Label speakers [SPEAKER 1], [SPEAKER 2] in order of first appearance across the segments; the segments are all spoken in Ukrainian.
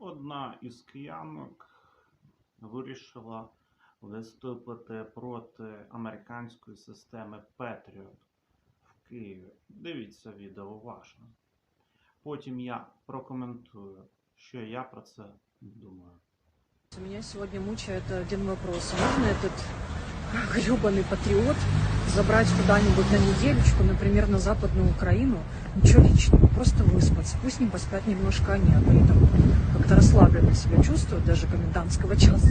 [SPEAKER 1] одна із киянок вирішила виступити проти американської системи Patriot в Києві. Дивіться відео уважно. Потім я прокоментую, що я про це думаю.
[SPEAKER 2] Меня сегодня мучает один вопрос. Можно этот гребаный патриот забрать куда-нибудь на недельечку, например, на Западную Украину? Ничего личного, просто выспаться. Пусть не поспят немножко они, а при этом как-то расслабленно себя чувствуют, даже комендантского часа.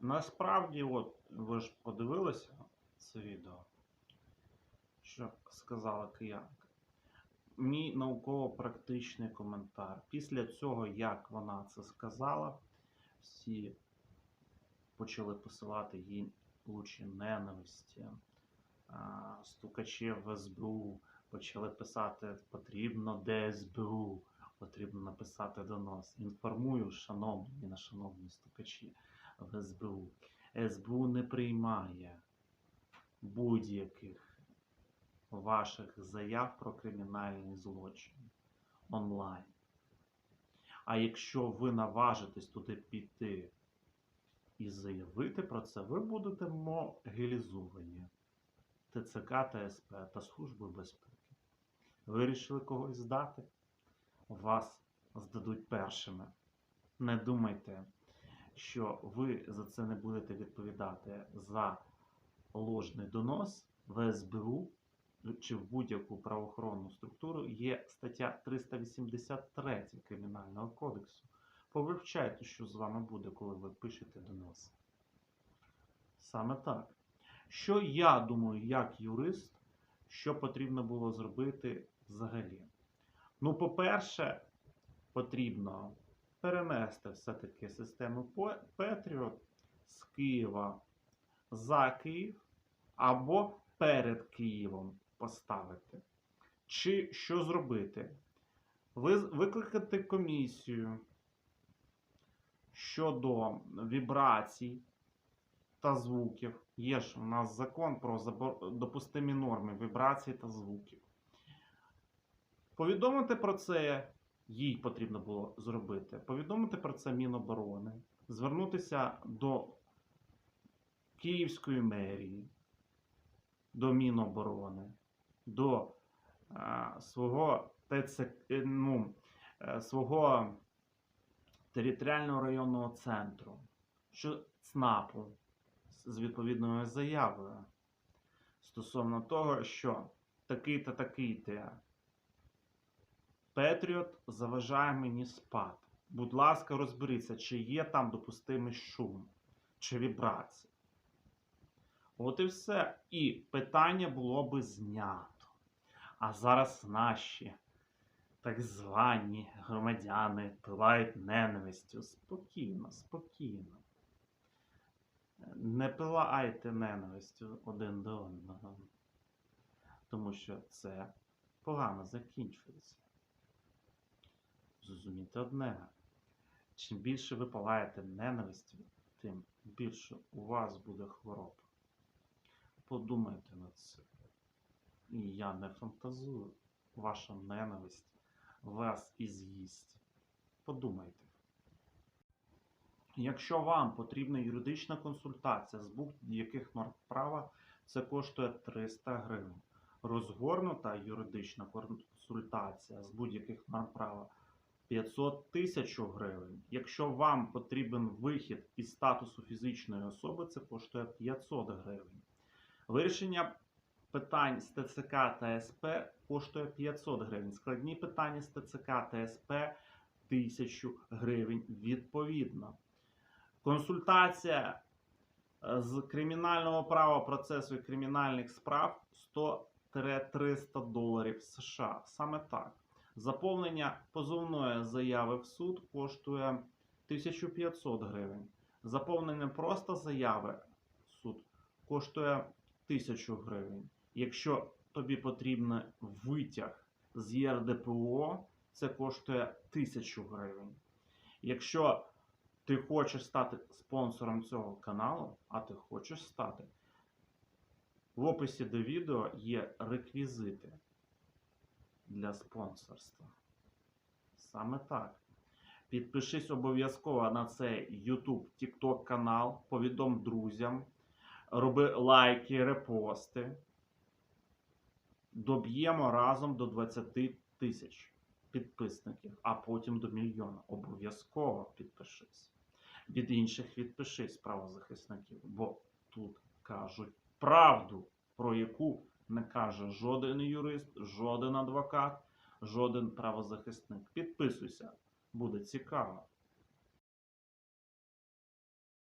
[SPEAKER 1] Насправді, от ви ж подивилися це відео, що сказала киянка. Мій науково-практичний коментар. Після цього, як вона це сказала, всі почали посилати їй лучі ненависті, стукачі в СБУ, почали писати потрібно ДСБУ, потрібно написати донос. Інформую, шановні, не шановні стукачі в СБУ. СБУ не приймає будь-яких ваших заяв про кримінальний злочин онлайн. А якщо ви наважитесь туди піти і заявити про це, ви будете могилізовані ТЦК та СП та Служби безпеки. Вирішили когось здати? Вас здадуть першими. Не думайте, що ви за це не будете відповідати за ложний донос в СБУ чи в будь-яку правоохоронну структуру є стаття 383 Кримінального кодексу. Повивчайте, що з вами буде, коли ви пишете донос. Саме так. Що я думаю, як юрист, що потрібно було зробити взагалі? Ну, по-перше, потрібно перенести все-таки систему Patriot з Києва за Київ або перед Києвом поставити. Чи що зробити? Ви, викликати комісію щодо вібрацій та звуків. Є ж у нас закон про допустимі норми вібрацій та звуків. Повідомити про це їй потрібно було зробити. Повідомити про це Міноборони, звернутися до Київської мерії, до Міноборони, до е, свого ТЦ, е, ну, е, свого територіального районного центру, що ЦНАПу з- відповідною заявою стосовно того, що такий-то такий-то Петріот заважає мені спати. Будь ласка, розберіться, чи є там допустимий шум, чи вібрація. От і все. І питання було би знято. А зараз наші так звані громадяни пилають ненавистю. Спокійно, спокійно. Не пилайте ненавистю один до одного. Тому що це погано закінчується. Зрозумійте одне. Чим більше ви палаєте ненавистю, тим більше у вас буде хвороб. Подумайте над цим. І я не фантазую. Ваша ненависть вас і з'їсть. Подумайте. Якщо вам потрібна юридична консультація з будь-яких норм права, це коштує 300 гривень. Розгорнута юридична консультація з будь-яких норм права 500 тисяч гривень. Якщо вам потрібен вихід із статусу фізичної особи, це коштує 500 гривень. Вирішення питань з ТЦК та СП коштує 500 гривень. Складні питання з ТЦК та СП 1000 гривень відповідно. Консультація е, з кримінального права процесу і кримінальних справ 100-300 доларів США. Саме так. Заповнення позовної заяви в суд коштує 1500 гривень. Заповнення просто заяви в суд коштує 1000 гривень. Якщо тобі потрібен витяг з ЄРДПО, це коштує 1000 гривень. Якщо ти хочеш стати спонсором цього каналу, а ти хочеш стати, в описі до відео є реквізити для спонсорства. Саме так. Підпишись обов'язково на цей YouTube, TikTok канал, повідом друзям, роби лайки, репости. Доб'ємо разом до 20 тисяч підписників, а потім до мільйона. Обов'язково підпишись. Від інших відпишись правозахисників, бо тут кажуть правду, про яку не каже жоден юрист, жоден адвокат, жоден правозахисник. Підписуйся, буде цікаво.